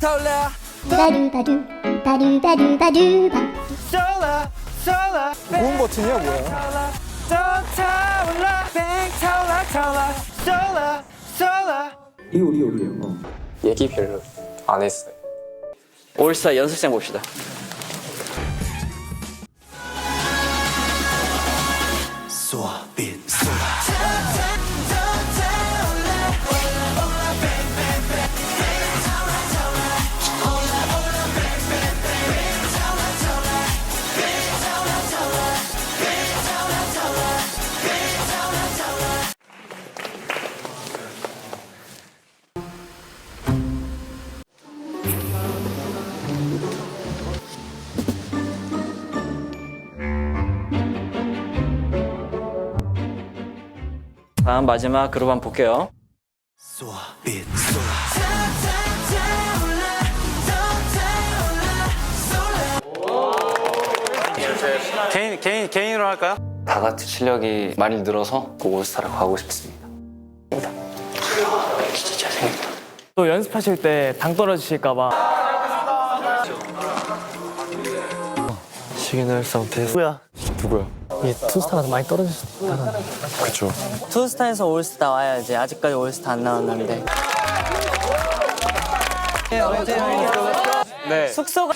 타올라 바루바루 바루바루바루바 쏠라 쏠라 고음 버튼이야 뭐야? 타올라 뱅 타올라 타올라 쏠라 쏠라 리오 리오 리오 어. 얘기 별로 안 했어요. 올스타 연습생 봅시다. 다음 마지막 그룹 한번 볼게요. 개인 개인 개인으로 할까요? 다 같이 실력이 많이 늘어서 그 올스타를 가고 싶습니다. 진짜 잘생겼다. 또 연습하실 때 당 떨어지실까봐 시그널 상태 누구야? 누구야? 이게 투스타가 많이 떨어졌을 수 있다 그쵸. 투스타에서 올스타 와야지. 아직까지 올스타 안 나왔는데. 네. 숙소가